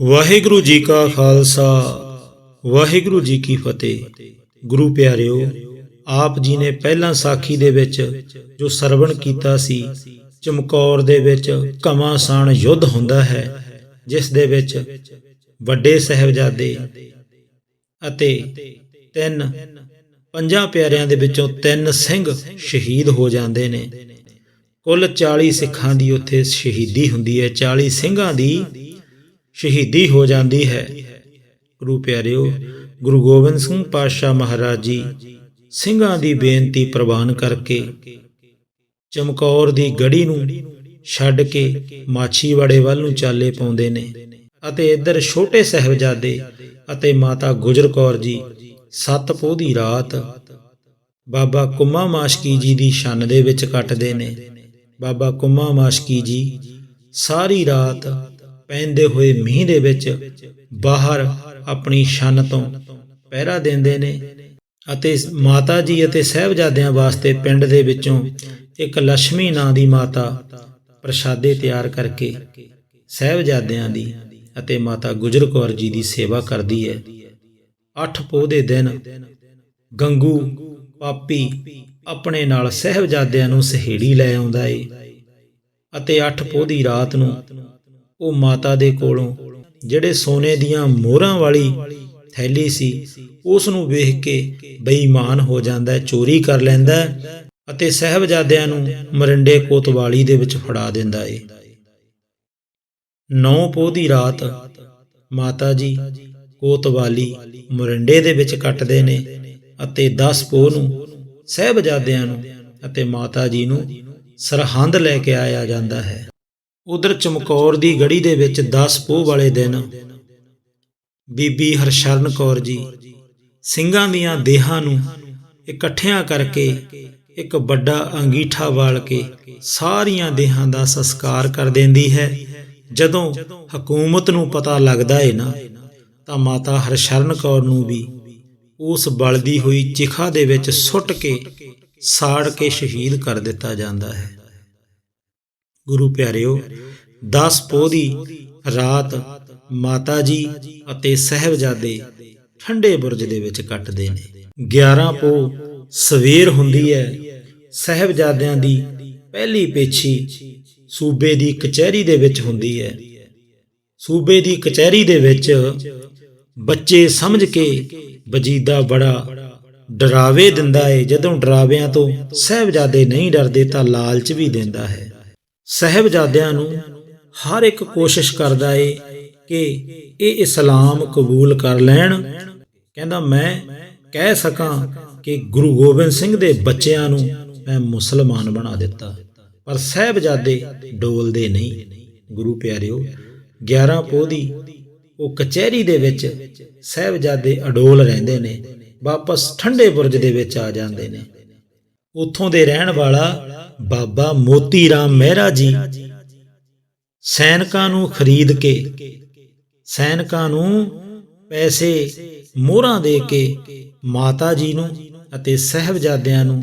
ਵਾਹਿਗੁਰੂ ਜੀ ਕਾ ਖਾਲਸਾ, ਵਾਹਿਗੁਰੂ ਜੀ ਕੀ ਫਤਿਹ। ਗੁਰੂ ਪਿਆਰਿਓ, ਆਪ ਜੀ ਨੇ ਪਹਿਲਾਂ ਸਾਖੀ ਦੇ ਵਿੱਚ ਜੋ ਸਰਵਣ ਕੀਤਾ ਸੀ, ਚਮਕੌਰ ਦੇ ਵਿੱਚ ਘਮਾਸਾਨ ਯੁੱਧ ਹੁੰਦਾ ਹੈ, ਜਿਸ ਦੇ ਵਿੱਚ ਵੱਡੇ ਸਹਿਬਜ਼ਾਦੇ ਅਤੇ ਤਿੰਨ ਪੰਜਾਂ ਪਿਆਰਿਆਂ ਦੇ ਵਿੱਚੋਂ ਤਿੰਨ ਸਿੰਘ ਸ਼ਹੀਦ ਹੋ ਜਾਂਦੇ ਨੇ। ਕੁੱਲ 40 ਸਿੱਖਾਂ ਦੀ ਉੱਥੇ ਸ਼ਹੀਦੀ ਹੁੰਦੀ ਹੈ 40 ਸਿੰਘਾਂ ਦੀ ਸ਼ਹੀਦੀ ਹੋ ਜਾਂਦੀ ਹੈ। ਗੁਰੂ ਪਿਆਰਿਓ, ਗੁਰੂ ਗੋਬਿੰਦ ਸਿੰਘ ਪਾਤਸ਼ਾਹ ਮਹਾਰਾਜ ਜੀ ਸਿੰਘਾਂ ਦੀ ਬੇਨਤੀ ਪ੍ਰਵਾਨ ਕਰਕੇ ਚਮਕੌਰ ਦੀ ਗੜੀ ਨੂੰ ਛੱਡ ਕੇ ਮਾਛੀਵਾੜੇ ਵੱਲ ਨੂੰ ਚਾਲੇ ਪਾਉਂਦੇ ਨੇ ਅਤੇ ਇੱਧਰ ਛੋਟੇ ਸਹਿਬਜ਼ਾਦੇ ਅਤੇ ਮਾਤਾ ਗੁਜਰ ਕੌਰ ਜੀ ਸੱਤ ਪੋਹ ਦੀ ਰਾਤ ਬਾਬਾ ਕੁੰਮਾ ਮਾਸ਼ਕੀ ਜੀ ਦੀ ਛੰਨ ਦੇ ਵਿੱਚ ਕੱਟਦੇ ਨੇ। ਬਾਬਾ ਕੁੰਮਾ ਮਾਸ਼ਕੀ ਜੀ ਸਾਰੀ ਰਾਤ ਪੈਂਦੇ ਹੋਏ ਮੀਂਹ ਦੇ ਵਿੱਚ ਬਾਹਰ ਆਪਣੀ ਛੰਨ ਤੋਂ ਪਹਿਰਾ ਦਿੰਦੇ ਨੇ ਅਤੇ ਮਾਤਾ ਜੀ ਅਤੇ ਸਹਿਬਜ਼ਾਦਿਆਂ ਵਾਸਤੇ ਪਿੰਡ ਦੇ ਵਿੱਚੋਂ ਇੱਕ ਲక్ష్ਮੀ ਨਾਂ ਦੀ ਮਾਤਾ ਪ੍ਰਸ਼ਾਦੇ ਤਿਆਰ ਕਰਕੇ ਸਹਿਬਜ਼ਾਦਿਆਂ ਦੀ ਅਤੇ ਮਾਤਾ ਗੁਜਰ ਕੌਰ ਜੀ ਦੀ ਸੇਵਾ ਕਰਦੀ ਹੈ। ਅੱਠ ਪੋਹ ਦੇ ਦਿਨ ਗੰਗੂ ਪਾਪੀ ਆਪਣੇ ਨਾਲ ਸਹਿਬਜ਼ਾਦਿਆਂ ਨੂੰ ਸਹੇੜੀ ਲੈ ਆਉਂਦਾ ਏ ਅਤੇ ਅੱਠ ਪੋਹ ਦੀ ਰਾਤ ਨੂੰ ਉਹ ਮਾਤਾ ਦੇ ਕੋਲੋਂ, ਜਿਹੜੇ ਸੋਨੇ ਦੀਆਂ ਮੋਹਰਾਂ ਵਾਲੀ ਥੈਲੀ ਸੀ ਉਸ ਨੂੰ ਵੇਖ ਕੇ ਬੇਈਮਾਨ ਹੋ ਜਾਂਦਾ ਚੋਰੀ ਕਰ ਲੈਂਦਾ ਹੈ ਅਤੇ ਸਹਿਬਜ਼ਾਦਿਆਂ ਨੂੰ ਮਰਿੰਡੇ ਕੋਤਵਾਲੀ ਦੇ ਵਿੱਚ ਫੜਾ ਦਿੰਦਾ ਏ। ਨੌ ਪੋਹ ਦੀ ਰਾਤ ਮਾਤਾ ਜੀ ਕੋਤਵਾਲੀ ਮਰਿੰਡੇ ਦੇ ਵਿੱਚ ਕੱਟਦੇ ਨੇ ਅਤੇ 10 ਪੋਹ ਨੂੰ ਸਹਿਬਜ਼ਾਦਿਆਂ ਨੂੰ ਅਤੇ ਮਾਤਾ ਜੀ ਨੂੰ ਸਰਹੰਦ ਲੈ ਕੇ ਆਇਆ ਜਾਂਦਾ ਹੈ। ਉਧਰ ਚਮਕੌਰ ਦੀ ਗੜੀ ਦੇ ਵਿੱਚ 10 ਪੋਹ ਵਾਲੇ ਦਿਨ ਬੀਬੀ ਹਰਸ਼ਰਨ ਕੌਰ ਜੀ ਸਿੰਘਾਂ ਦੀਆਂ ਦੇਹਾਂ ਨੂੰ ਇਕੱਠਿਆਂ ਕਰਕੇ ਇੱਕ ਵੱਡਾ ਅੰਗੀਠਾ ਵਾਲ ਕੇ ਸਾਰੀਆਂ ਦੇਹਾਂ ਦਾ ਸੰਸਕਾਰ ਕਰ ਦਿੰਦੀ ਹੈ। ਜਦੋਂ ਹਕੂਮਤ ਨੂੰ ਪਤਾ ਲੱਗਦਾ ਏ ਨਾ, ਤਾਂ ਮਾਤਾ ਹਰਸ਼ਰਨ ਕੌਰ ਨੂੰ ਵੀ ਉਸ ਬਲਦੀ ਹੋਈ ਚਿਖਾ ਦੇ ਵਿੱਚ ਸੁੱਟ ਕੇ ਸਾੜ ਕੇ ਸ਼ਹੀਦ ਕਰ ਦਿੱਤਾ ਜਾਂਦਾ ਹੈ। ਗੁਰੂ ਪਿਆਰਿਓ 10 ਪੋਹ ਦੀ ਰਾਤ ਮਾਤਾ ਜੀ ਅਤੇ ਸਹਿਬਜ਼ਾਦੇ ਠੰਡੇ ਬੁਰਜ ਦੇ ਵਿੱਚ ਕੱਟਦੇ ਨੇ। 11 ਪੋਹ ਸਵੇਰ ਹੁੰਦੀ ਹੈ, ਸਹਿਬਜ਼ਾਦਿਆਂ ਦੀ ਪਹਿਲੀ ਪੇਛੀ ਸੂਬੇ ਦੀ ਕਚਹਿਰੀ ਦੇ ਵਿੱਚ ਹੁੰਦੀ ਹੈ। ਸੂਬੇ ਦੀ ਕਚਹਿਰੀ ਦੇ ਵਿੱਚ ਬੱਚੇ ਸਮਝ ਕੇ ਵਜੀਦਾ ਬੜਾ ਡਰਾਵੇ ਦਿੰਦਾ ਏ, ਜਦੋਂ ਡਰਾਵਿਆਂ ਤੋਂ ਸਹਿਬਜ਼ਾਦੇ ਨਹੀਂ ਡਰਦੇ ਤਾਂ ਲਾਲਚ ਵੀ ਦਿੰਦਾ ਹੈ। ਸਹਿਬਜ਼ਾਦਿਆਂ ਨੂੰ ਹਰ ਇੱਕ ਕੋਸ਼ਿਸ਼ ਕਰਦਾ ਏ ਕਿ ਇਹ ਇਸਲਾਮ ਕਬੂਲ ਕਰ ਲੈਣ। ਕਹਿੰਦਾ, ਮੈਂ ਕਹਿ ਸਕਾਂ ਕਿ ਗੁਰੂ ਗੋਬਿੰਦ ਸਿੰਘ ਦੇ ਬੱਚਿਆਂ ਨੂੰ ਮੈਂ ਮੁਸਲਮਾਨ ਬਣਾ ਦਿੱਤਾ, ਪਰ ਸਹਿਬਜ਼ਾਦੇ ਡੋਲਦੇ ਨਹੀਂ। ਗੁਰੂ ਪਿਆਰਿਓ 11 ਪੋਹ ਦੀ ਉਹ ਕਚਹਿਰੀ ਦੇ ਵਿੱਚ ਸਹਿਬਜ਼ਾਦੇ ਅਡੋਲ ਰਹਿੰਦੇ ਨੇ, ਵਾਪਸ ਠੰਡੇ ਬੁਰਜ ਦੇ ਵਿੱਚ ਆ ਜਾਂਦੇ ਨੇ। ਉਥੋਂ ਦੇ ਰਹਿਣ ਵਾਲਾ ਬਾਬਾ ਮੋਤੀ ਰਾਮ ਮਹਿਰਾ ਜੀ ਸੈਨਿਕਾਂ ਨੂੰ ਖਰੀਦ ਕੇ, ਸੈਨਿਕਾਂ ਨੂੰ ਪੈਸੇ ਮੋਹਰਾਂ ਦੇ ਕੇ ਮਾਤਾ ਜੀ ਨੂੰ ਅਤੇ ਸਹਿਬਜ਼ਾਦਿਆਂ ਨੂੰ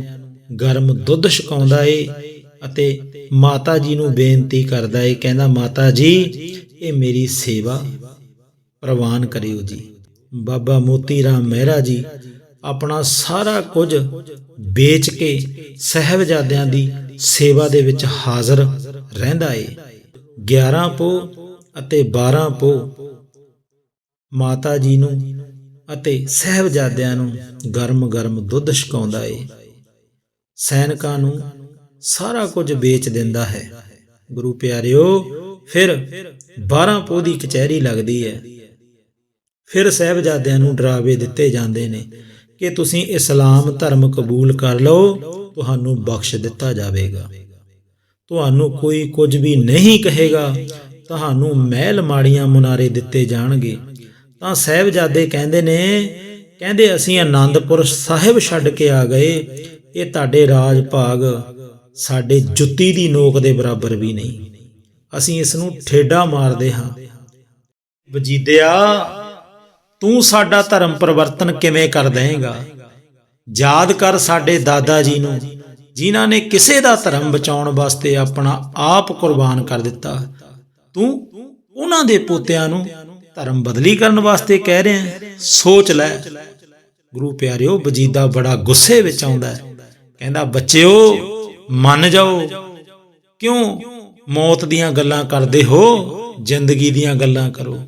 ਗਰਮ ਦੁੱਧ ਛਕਾਉਂਦਾ ਏ ਅਤੇ ਮਾਤਾ ਜੀ ਨੂੰ ਬੇਨਤੀ ਕਰਦਾ ਏ, ਕਹਿੰਦਾ, ਮਾਤਾ ਜੀ, ਇਹ ਮੇਰੀ ਸੇਵਾ ਪ੍ਰਵਾਨ ਕਰਿਓ ਜੀ। ਬਾਬਾ ਮੋਤੀ ਰਾਮ ਮਹਿਰਾ ਜੀ ਆਪਣਾ ਸਾਰਾ ਕੁਝ ਵੇਚ ਕੇ ਸਹਿਬਜ਼ਾਦਿਆਂ ਦੀ ਸੇਵਾ ਦੇ ਵਿੱਚ ਹਾਜ਼ਰ ਰਹਿੰਦਾ ਏ। 11 ਪੋ ਅਤੇ 12 ਪੋ ਮਾਤਾ ਜੀ ਨੂੰ ਅਤੇ ਸਹਿਬਜ਼ਾਦਿਆਂ ਨੂੰ ਗਰਮ-ਗਰਮ ਦੁੱਧ ਛਕਾਉਂਦਾ ਏ। ਸੈਨਿਕਾਂ ਨੂੰ ਸਾਰਾ ਕੁਝ ਵੇਚ ਦਿੰਦਾ ਹੈ। ਗੁਰੂ ਪਿਆਰਿਓ, ਫਿਰ 12 ਪੋਹ ਦੀ ਕਚਹਿਰੀ ਲੱਗਦੀ ਹੈ। ਫਿਰ ਸਹਿਬਜ਼ਾਦਿਆਂ ਨੂੰ ਡਰਾਵੇ ਦਿੱਤੇ ਜਾਂਦੇ ਨੇ। ਕਿ ਤੁਸੀਂ ਇਸਲਾਮ ਧਰਮ ਕਬੂਲ ਕਰ ਲਓ, ਤੁਹਾਨੂੰ ਬਖਸ਼ ਦਿੱਤਾ ਜਾਵੇਗਾ। ਤੁਹਾਨੂੰ ਕੋਈ ਕੁਝ ਵੀ ਨਹੀਂ ਕਹੇਗਾ, ਤੁਹਾਨੂੰ ਮਹਿਲ ਮਾੜੀਆਂ ਮੁਨਾਰੇ ਦਿੱਤੇ ਜਾਣਗੇ। ਤਾਂ ਸਹਿਬਜ਼ਾਦੇ ਕਹਿੰਦੇ ਨੇ, ਕਹਿੰਦੇ ਅਸੀਂ ਆਨੰਦਪੁਰ ਸਾਹਿਬ ਛੱਡ ਕੇ ਆ ਗਏ, ਇਹ ਤੁਹਾਡੇ ਰਾਜ ਭਾਗ ਸਾਡੇ ਜੁੱਤੀ ਦੀ ਨੋਕ ਦੇ ਬਰਾਬਰ ਵੀ ਨਹੀਂ। ਅਸੀਂ ਇਸ ਨੂੰ ਠੇਡਾ ਮਾਰਦੇ ਹਾਂ। ਵਜੀਦਿਆ ਤੂੰ ਸਾਡਾ ਧਰਮ ਪਰਿਵਰਤਨ ਕਿਵੇਂ ਕਰ ਦੇਂਗਾ ਯਾਦ ਕਰ ਸਾਡੇ ਦਾਦਾ ਜੀ ਨੂੰ, ਜਿਨ੍ਹਾਂ ਨੇ ਕਿਸੇ ਦਾ ਧਰਮ ਬਚਾਉਣ ਵਾਸਤੇ ਆਪਣਾ ਆਪ ਕੁਰਬਾਨ ਕਰ ਦਿੱਤਾ। ਤੂੰ ਉਹਨਾਂ ਦੇ ਪੋਤਿਆਂ ਨੂੰ ਧਰਮ ਬਦਲੀ ਕਰਨ ਵਾਸਤੇ ਕਹਿ ਰਹੇ ਸੋਚ ਲੈ। ਗੁਰੂ ਪਿਆਰਿਓ, ਵਜੀਦਾ ਬੜਾ ਗੁੱਸੇ ਵਿੱਚ ਆਉਂਦਾ ਕਹਿੰਦਾ, ਬੱਚਿਓ, ਮੰਨ ਜਾਓ। ਕਿਉਂ ਮੌਤ ਦੀਆਂ ਗੱਲਾਂ ਕਰਦੇ ਹੋ? ਜ਼ਿੰਦਗੀ ਦੀਆਂ ਗੱਲਾਂ ਕਰੋ।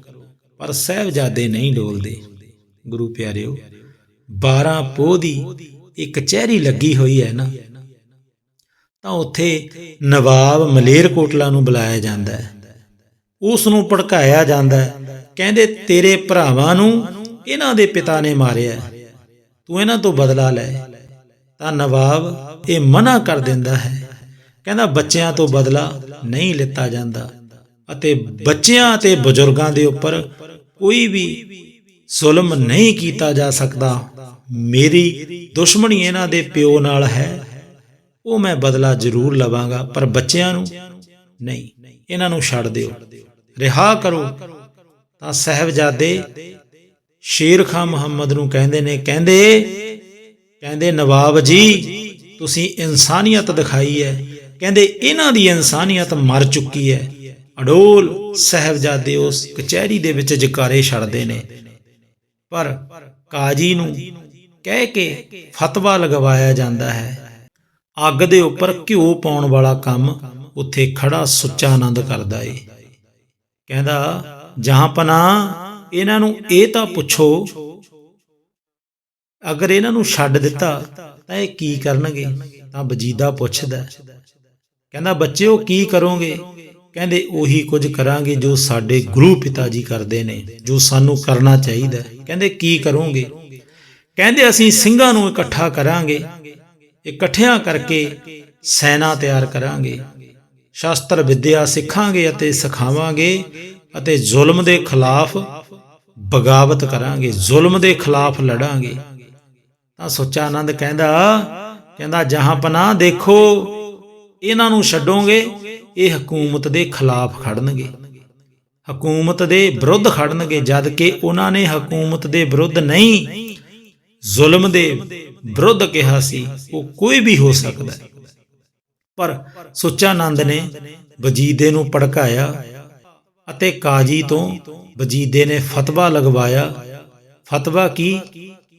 ਪਰ ਸਹਿਬਜ਼ਾਦੇ ਨਹੀਂ ਡੋਲਦੇ। ਗੁਰੂ ਪਿਆਰਿਓ 12 ਪੋਹ ਦੀ ਇੱਕ ਚਿਹਰੀ ਲੱਗੀ ਹੋਈ ਹੈ ਨਾ, ਤਾਂ ਉੱਥੇ ਨਵਾਬ ਮਲੇਰਕੋਟਲਾ ਨੂੰ ਬੁਲਾਇਆ ਜਾਂਦਾ ਹੈ। ਉਸ ਨੂੰ ਭੜਕਾਇਆ ਜਾਂਦਾ ਹੈ, ਕਹਿੰਦੇ, ਤੇਰੇ ਭਰਾਵਾਂ ਨੂੰ ਇਹਨਾਂ ਦੇ ਪਿਤਾ ਨੇ ਮਾਰਿਆ ਤੂੰ ਇਹਨਾਂ ਤੋਂ ਬਦਲਾ ਲੈ। ਤਾਂ ਨਵਾਬ ਇਹ ਮਨਾ ਕਰ ਦਿੰਦਾ ਹੈ। ਕਹਿੰਦਾ, ਬੱਚਿਆਂ ਤੋਂ ਬਦਲਾ ਨਹੀਂ ਲਿੱਤਾ ਜਾਂਦਾ ਅਤੇ ਬੱਚਿਆਂ ਤੇ ਬਜ਼ੁਰਗਾਂ ਦੇ ਉੱਪਰ ਕੋਈ ਵੀ ਜ਼ੁਲਮ ਨਹੀਂ ਕੀਤਾ ਜਾ ਸਕਦਾ। ਮੇਰੀ ਦੁਸ਼ਮਣੀ ਇਹਨਾਂ ਦੇ ਪਿਓ ਨਾਲ ਹੈ। ਉਹ ਮੈਂ ਬਦਲਾ ਜ਼ਰੂਰ ਲਵਾਂਗਾ, ਪਰ ਬੱਚਿਆਂ ਨੂੰ ਨਹੀਂ, ਇਹਨਾਂ ਨੂੰ ਛੱਡ ਦਿਓ। ਰਿਹਾ ਕਰੋ। ਤਾਂ ਸਹਿਬਜ਼ਾਦੇ ਸ਼ੇਰ ਖਾਨ ਮੁਹੰਮਦ ਨੂੰ ਕਹਿੰਦੇ ਨੇ, ਕਹਿੰਦੇ ਕਹਿੰਦੇ, ਨਵਾਬ ਜੀ, ਤੁਸੀਂ ਇਨਸਾਨੀਅਤ ਦਿਖਾਈ ਹੈ। ਕਹਿੰਦੇ, ਇਹਨਾਂ ਦੀ ਇਨਸਾਨੀਅਤ ਮਰ ਚੁੱਕੀ ਹੈ। ਅਡੋਲ ਸਹਿਬਜ਼ਾਦੇ ਉਸ ਕਚਹਿਰੀ ਦੇ ਵਿੱਚ ਜਕਾਰੇ ਛੱਡਦੇ ਨੇ। ਪਰ ਕਾਜੀ ਨੂੰ ਕਹਿ ਕੇ ਫਤਵਾ ਲਗਵਾਇਆ ਜਾਂਦਾ ਹੈ। ਅੱਗ ਦੇ ਉੱਪਰ ਘਿਓ ਪਾਉਣ ਵਾਲਾ ਕੰਮ ਉੱਥੇ ਖੜਾ ਸੁੱਚਾ ਆਨੰਦ ਕਰਦਾ ਏ। ਕਹਿੰਦਾ ਜਹਾਂਪਨਾ ਇਹਨਾਂ ਨੂੰ ਇਹ ਤਾਂ ਪੁੱਛੋ, ਅਗਰ ਇਹਨਾਂ ਨੂੰ ਛੱਡ ਦਿੱਤਾ ਤਾਂ ਇਹ ਕੀ ਕਰਨਗੇ? ਤਾਂ ਵਜੀਦਾ ਪੁੱਛਦਾ ਹੈ। ਕਹਿੰਦਾ, ਬੱਚਿਓ, ਕੀ ਕਰੋਗੇ? ਕਹਿੰਦੇ ਉਹੀ ਕੁਝ ਕਰਾਂਗੇ ਜੋ ਸਾਡੇ ਗੁਰੂ ਪਿਤਾ ਜੀ ਕਰਦੇ ਨੇ, ਜੋ ਸਾਨੂੰ ਕਰਨਾ ਚਾਹੀਦਾ ਕਹਿੰਦੇ ਕੀ ਕਰੋਗੇ? ਕਹਿੰਦੇ ਅਸੀਂ ਸਿੰਘਾਂ ਨੂੰ ਇਕੱਠਾ ਕਰਾਂਗੇ, ਇਕੱਠਿਆਂ ਕਰਕੇ ਸੈਨਾ ਤਿਆਰ ਕਰਾਂਗੇ, ਸ਼ਾਸਤਰ ਵਿਦਿਆ ਸਿੱਖਾਂਗੇ ਅਤੇ ਸਿਖਾਵਾਂਗੇ ਅਤੇ ਜ਼ੁਲਮ ਦੇ ਖਿਲਾਫ ਬਗਾਵਤ ਕਰਾਂਗੇ, ਜ਼ੁਲਮ ਦੇ ਖਿਲਾਫ ਲੜਾਂਗੇ। ਤਾਂ ਸੁੱਚਾ ਆਨੰਦ ਕਹਿੰਦਾ ਕਹਿੰਦਾ ਜਹਾਂ ਪਨਾਹ ਦੇਖੋ ਇਹਨਾਂ ਨੂੰ ਛੱਡੋਗੇ, ਇਹ ਹਕੂਮਤ ਦੇ ਖਿਲਾਫ ਖੜਨਗੇ। ਹਕੂਮਤ ਦੇ ਵਿਰੁੱਧ ਖੜਨਗੇ, ਜਦ ਕਿ ਉਹਨਾਂ ਨੇ ਹਕੂਮਤ ਦੇ ਵਿਰੁੱਧ ਨਹੀਂ, ਜ਼ੁਲਮ ਦੇ ਵਿਰੁੱਧ ਕਿਹਾ ਸੀ, ਉਹ ਕੋਈ ਵੀ ਹੋ ਸਕਦਾ ਹੈ। ਪਰ ਸੁੱਚਾ ਆਨੰਦ ਨੇ ਵਜੀਦੇ ਨੂੰ ਭੜਕਾਇਆ ਅਤੇ ਕਾਜੀ ਤੋਂ ਵਜੀਦੇ ਨੇ ਫਤਵਾ ਲਗਵਾਇਆ। ਫਤਵਾ ਕੀ?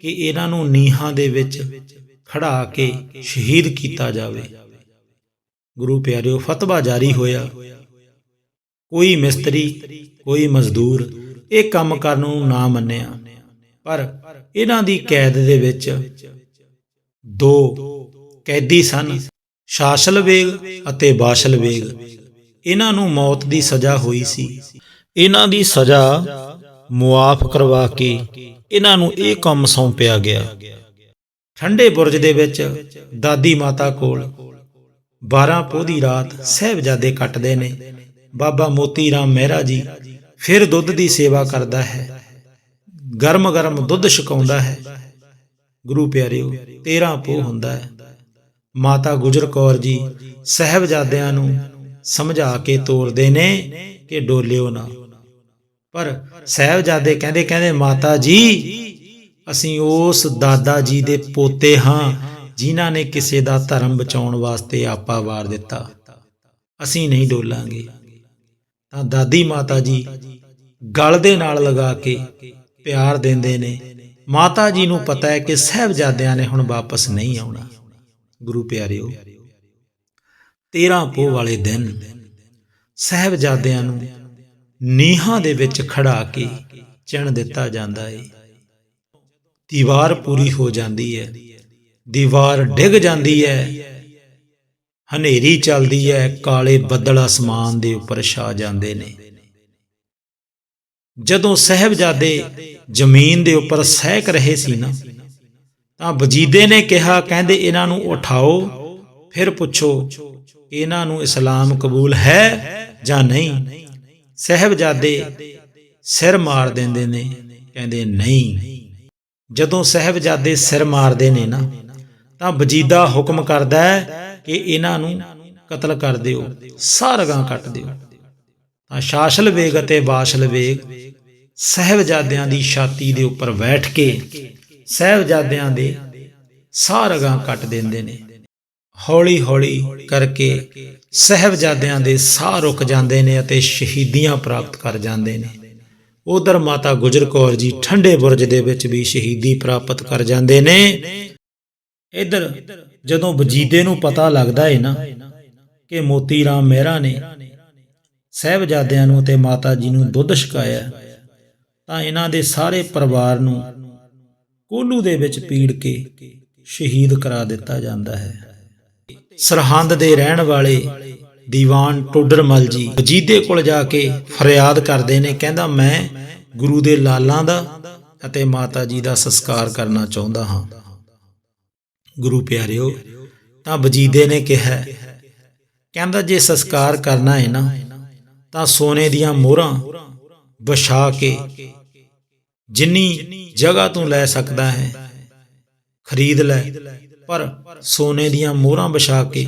ਕਿ ਇਹਨਾਂ ਨੂੰ ਨੀਹਾਂ ਦੇ ਵਿੱਚ ਖੜਾ ਕੇ ਸ਼ਹੀਦ ਕੀਤਾ ਜਾਵੇ। ਗੁਰੂ ਪਿਆਰਿਓ, ਫਤਵਾ ਜਾਰੀ ਹੋਇਆ। ਕੋਈ ਮਿਸਤਰੀ, ਕੋਈ ਮਜ਼ਦੂਰ ਇਹ ਕੰਮ ਕਰਨ ਨੂੰ ਨਾ ਮੰਨਿਆ। ਪਰ ਇਹਨਾਂ ਦੀ ਕੈਦ ਦੇ ਵਿੱਚ ਦੋ ਕੈਦੀ ਸਨ, ਸ਼ਾਸਲ ਵੇਗ ਅਤੇ ਬਾਸ਼ਲ ਵੇਗ। ਇਹਨਾਂ ਨੂੰ ਮੌਤ ਦੀ ਸਜ਼ਾ ਹੋਈ ਸੀ। ਇਹਨਾਂ ਦੀ ਸਜ਼ਾ ਮੁਆਫ ਕਰਵਾ ਕੇ ਇਹਨਾਂ ਨੂੰ ਇਹ ਕੰਮ ਸੌਂਪਿਆ ਗਿਆ। ਠੰਡੇ ਬੁਰਜ ਦੇ ਵਿੱਚ ਦਾਦੀ ਮਾਤਾ ਕੋਲ 12 ਪੋਹ ਦੀ ਰਾਤ ਸਹਿਬਜ਼ਾਦੇ ਕੱਟਦੇ ਨੇ। ਬਾਬਾ ਮੋਤੀ ਰਾਮ ਮਹਿਰਾ ਜੀ ਫਿਰ ਦੁੱਧ ਦੀ ਸੇਵਾ ਕਰਦਾ ਹੈ। ਗਰਮ ਗਰਮ ਦੁੱਧ ਛਕਾਉਂਦਾ ਹੈ। ਗੁਰੂ ਪਿਆਰਿਓ 13 ਪੋਹ ਹੁੰਦਾ ਹੈ। ਮਾਤਾ ਗੁਜਰ ਕੌਰ ਜੀ ਸਹਿਬਜ਼ਾਦਿਆਂ ਨੂੰ ਸਮਝਾ ਕੇ ਤੋਰਦੇ ਨੇ ਕਿ ਡੋਲਿਓ ਨਾ। ਪਰ ਸਹਿਬਜ਼ਾਦੇ ਕਹਿੰਦੇ ਕਹਿੰਦੇ, ਮਾਤਾ ਜੀ, ਅਸੀਂ ਉਸ ਦਾਦਾ ਜੀ ਦੇ ਪੋਤੇ ਹਾਂ। ਜਿਨ੍ਹਾਂ ਨੇ ਕਿਸੇ ਦਾ ਧਰਮ ਬਚਾਉਣ ਵਾਸਤੇ ਆਪਾ ਵਾਰ ਦਿੱਤਾ। ਅਸੀਂ ਨਹੀਂ ਡੋਲਾਂਗੇ। ਤਾਂ ਦਾਦੀ ਮਾਤਾ ਜੀ ਗਲ ਦੇ ਨਾਲ ਲਗਾ ਕੇ ਪਿਆਰ ਦਿੰਦੇ ਨੇ। ਮਾਤਾ ਜੀ ਨੂੰ ਪਤਾ ਹੈ ਕਿ ਸਹਿਬਜ਼ਾਦਿਆਂ ਨੇ ਹੁਣ ਵਾਪਸ ਨਹੀਂ ਆਉਣਾ। ਗੁਰੂ ਪਿਆਰਿਓ 13 ਪੋਹ ਵਾਲੇ ਦਿਨ ਸਹਿਬਜ਼ਾਦਿਆਂ ਨੂੰ ਨੀਹਾਂ ਦੇ ਵਿੱਚ ਖੜਾ ਕੇ ਚਿਣ ਦਿੱਤਾ ਜਾਂਦਾ ਹੈ ਦੀਵਾਰ ਪੂਰੀ ਹੋ ਜਾਂਦੀ ਹੈ ਦੀਵਾਰ ਡਿੱਗ ਜਾਂਦੀ ਹੈ। ਹਨੇਰੀ ਚੱਲਦੀ ਹੈ। ਕਾਲੇ ਬੱਦਲ ਅਸਮਾਨ ਦੇ ਉੱਪਰ ਛਾ ਜਾਂਦੇ ਨੇ। ਜਦੋਂ ਸਹਿਬਜ਼ਾਦੇ ਜ਼ਮੀਨ ਦੇ ਉੱਪਰ ਸਹਿਕ ਰਹੇ ਸੀ ਨਾ, ਤਾਂ ਵਜੀਦੇ ਨੇ ਕਿਹਾ, ਕਹਿੰਦੇ, ਇਹਨਾਂ ਨੂੰ ਉਠਾਓ। ਫਿਰ ਪੁੱਛੋ ਕਿ ਇਹਨਾਂ ਨੂੰ ਇਸਲਾਮ ਕਬੂਲ ਹੈ ਜਾਂ ਨਹੀਂ? ਸਹਿਬਜ਼ਾਦੇ ਸਿਰ ਮਾਰ ਦਿੰਦੇ ਨੇ, ਕਹਿੰਦੇ, ਨਹੀਂ। ਜਦੋਂ ਸਹਿਬਜ਼ਾਦੇ ਸਿਰ ਮਾਰਦੇ ਨੇ ਨਾ ਤਾਂ ਵਜੀਦਾ ਹੁਕਮ ਕਰਦਾ ਹੈ ਕਿ ਇਹਨਾਂ ਨੂੰ ਕਤਲ ਕਰ ਦਿਓ ਸਾਰਗਾਂ ਕੱਟ ਦਿਓ। ਤਾਂ ਸ਼ਾਸਲ ਵੇਗ ਅਤੇ ਬਾਸ਼ਲ ਵੇਗ ਸਹਿਬਜ਼ਾਦਿਆਂ ਦੀ ਛਾਤੀ ਦੇ ਉੱਪਰ ਬੈਠ ਕੇ ਸਹਿਬਜ਼ਾਦਿਆਂ ਦੇ ਸਾਰਗਾਂ ਕੱਟ ਦਿੰਦੇ ਨੇ। ਹੌਲੀ ਹੌਲੀ ਕਰਕੇ ਸਹਿਬਜ਼ਾਦਿਆਂ ਦੇ ਸਾਹ ਰੁਕ ਜਾਂਦੇ ਨੇ ਅਤੇ ਸ਼ਹੀਦੀਆਂ ਪ੍ਰਾਪਤ ਕਰ ਜਾਂਦੇ ਨੇ। ਉਧਰ ਮਾਤਾ ਗੁਜਰ ਕੌਰ ਜੀ ਠੰਡੇ ਬੁਰਜ ਦੇ ਵਿੱਚ ਵੀ ਸ਼ਹੀਦੀ ਪ੍ਰਾਪਤ ਕਰ ਜਾਂਦੇ ਨੇ। ਇਧਰ, ਜਦੋਂ ਵਜੀਦੇ ਨੂੰ ਪਤਾ ਲੱਗਦਾ ਹੈ ਨਾ ਕਿ ਮੋਤੀ ਰਾਮ ਮਹਿਰਾ ਨੇ ਸਹਿਬਜ਼ਾਦਿਆਂ ਨੂੰ ਤੇ ਮਾਤਾ ਜੀ ਨੂੰ ਦੁੱਧ ਛਕਾਇਆ, ਤਾਂ ਇਹਨਾਂ ਦੇ ਸਾਰੇ ਪਰਿਵਾਰ ਨੂੰ ਕੋਲੂ ਦੇ ਵਿੱਚ ਪੀੜ ਕੇ ਸ਼ਹੀਦ ਕਰਾ ਦਿੱਤਾ ਜਾਂਦਾ ਹੈ। ਸਰਹੰਦ ਦੇ ਰਹਿਣ ਵਾਲੇ ਦੀਵਾਨ ਟੋਡਰਮਲ ਜੀ ਵਜੀਦੇ ਕੋਲ ਜਾ ਕੇ ਫਰਿਆਦ ਕਰਦੇ ਨੇ, ਕਹਿੰਦਾ, ਮੈਂ ਗੁਰੂ ਦੇ ਲਾਲਾਂ ਦਾ ਅਤੇ ਮਾਤਾ ਜੀ ਦਾ ਸੰਸਕਾਰ ਕਰਨਾ ਚਾਹੁੰਦਾ ਹਾਂ। ਗੁਰੂ ਪਿਆਰਿਓ, ਤਾਂ ਬਜੀਦੇ ਨੇ ਕਿਹਾ, ਕਹਿੰਦਾ ਜੇ ਸੰਸਕਾਰ ਕਰਨਾ ਹੈ ਨਾ, ਤਾਂ ਸੋਨੇ ਦੀਆਂ ਮੋਹਰਾਂ ਵਿਛਾ ਕੇ ਜਿੰਨੀ ਜਗ੍ਹਾ ਤੂੰ ਲੈ ਸਕਦਾ ਹੈ, ਖਰੀਦ ਲੈ। ਪਰ ਸੋਨੇ ਦੀਆਂ ਮੋਹਰਾਂ ਵਿਛਾ ਕੇ,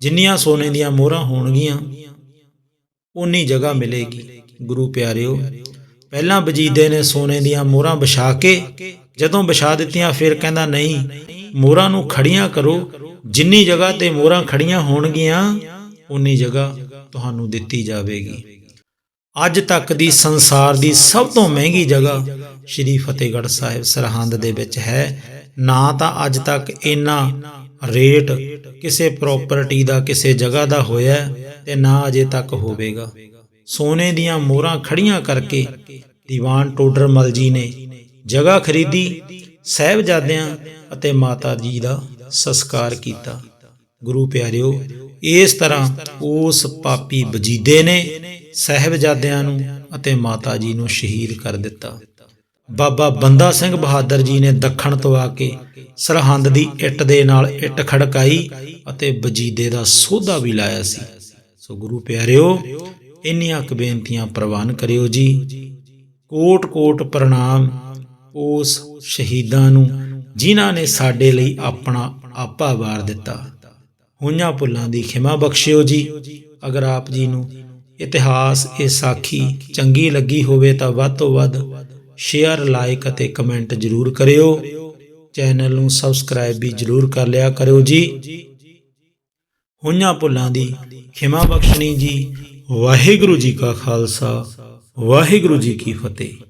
ਜਿੰਨੀਆਂ ਸੋਨੇ ਦੀਆਂ ਮੋਹਰਾਂ ਹੋਣਗੀਆਂ ਉਨੀ ਜਗ੍ਹਾ ਮਿਲੇਗੀ। ਗੁਰੂ ਪਿਆਰਿਓ, ਪਹਿਲਾਂ ਬਜੀਦੇ ਨੇ ਸੋਨੇ ਦੀਆਂ ਮੋਹਰਾਂ ਵਿਛਾ ਕੇ, ਜਦੋਂ ਵਿਛਾ ਦਿੱਤੀਆਂ, ਫਿਰ ਕਹਿੰਦਾ, ਨਹੀਂ ਮੋਹਰਾਂ ਨੂੰ ਖੜੀਆਂ ਕਰੋ। ਜਿੰਨੀ ਜਗ੍ਹਾ ਤੇ ਮੋਹਰਾਂ ਖੜੀਆਂ ਹੋਣਗੀਆਂ, ਉਨੀ ਜਗ੍ਹਾ ਤੁਹਾਨੂੰ ਦਿੱਤੀ ਜਾਵੇਗੀ। ਅੱਜ ਤੱਕ ਦੀ ਸੰਸਾਰ ਦੀ ਸਭ ਤੋਂ ਮਹਿੰਗੀ ਜਗ੍ਹਾ ਸ਼੍ਰੀ ਫਤਿਹਗੜ੍ਹ ਸਾਹਿਬ ਸਰਹੰਦ ਦੇ ਵਿੱਚ ਹੈ। ਨਾ ਤਾਂ ਅੱਜ ਤੱਕ ਇੰਨਾ ਰੇਟ ਕਿਸੇ ਪ੍ਰਾਪਰਟੀ ਦਾ, ਕਿਸੇ ਜਗ੍ਹਾ ਦਾ ਹੋਇਆ ਤੇ ਨਾ ਅਜੇ ਤੱਕ ਹੋਵੇਗਾ। ਸੋਨੇ ਦੀਆਂ ਮੋਹਰਾਂ ਖੜੀਆਂ ਕਰਕੇ ਦੀਵਾਨ ਟੋਡਰਮਲ ਜੀ ਨੇ ਜਗ੍ਹਾ ਖਰੀਦੀ। ਸਹਿਬਜ਼ਾਦਿਆਂ ਅਤੇ ਮਾਤਾ ਜੀ ਦਾ ਸੰਸਕਾਰ ਕੀਤਾ। ਗੁਰੂ ਪਿਆਰਿਓ, ਇਸ ਤਰ੍ਹਾਂ ਉਸ ਪਾਪੀ ਵਜੀਦੇ ਨੇ ਸਹਿਬਜ਼ਾਦਿਆਂ ਨੂੰ ਅਤੇ ਮਾਤਾ ਜੀ ਨੂੰ ਸ਼ਹੀਦ ਕਰ ਦਿੱਤਾ। ਬਾਬਾ ਬੰਦਾ ਸਿੰਘ ਬਹਾਦਰ ਜੀ ਨੇ ਦੱਖਣ ਤੋਂ ਆ ਕੇ ਸਰਹੰਦ ਦੀ ਇੱਟ ਦੇ ਨਾਲ ਇੱਟ ਖੜਕਾਈ ਅਤੇ ਬਜੀਦੇ ਦਾ ਸੋਧਾ ਵੀ ਲਾਇਆ ਸੀ। ਸੋ ਗੁਰੂ ਪਿਆਰਿਓ, ਇੰਨੀਆਂ ਕੁ ਬੇਨਤੀਆਂ ਪ੍ਰਵਾਨ ਕਰਿਓ ਜੀ। ਕੋਟ ਕੋਟ ਪ੍ਰਣਾਮ ਉਸ ਸ਼ਹੀਦਾਂ ਨੂੰ ਜਿਨ੍ਹਾਂ ਨੇ ਸਾਡੇ ਲਈ ਆਪਣਾ ਆਪਾ ਵਾਰ ਦਿੱਤਾ। ਹੋਈਆਂ ਭੁੱਲਾਂ ਦੀ ਖਿਮਾ ਬਖਸ਼ਿਓ ਜੀ। ਅਗਰ ਆਪ ਜੀ ਨੂੰ ਇਤਿਹਾਸ, ਇਹ ਸਾਖੀ ਚੰਗੀ ਲੱਗੀ ਹੋਵੇ ਤਾਂ ਵੱਧ ਤੋਂ ਵੱਧ ਸ਼ੇਅਰ ਲਾਈਕ ਅਤੇ ਕਮੈਂਟ ਜ਼ਰੂਰ ਕਰਿਓ। ਚੈਨਲ ਨੂੰ ਸਬਸਕ੍ਰਾਈਬ ਵੀ ਜ਼ਰੂਰ ਕਰ ਲਿਆ ਕਰਿਓ ਜੀ। ਹੋਈਆਂ ਭੁੱਲਾਂ ਦੀ ਖਿਮਾ ਬਖਸ਼ਣੀ ਜੀ। ਵਾਹਿਗੁਰੂ ਜੀ ਕਾ ਖਾਲਸਾ, ਵਾਹਿਗੁਰੂ ਜੀ ਕੀ ਫਤਿਹ।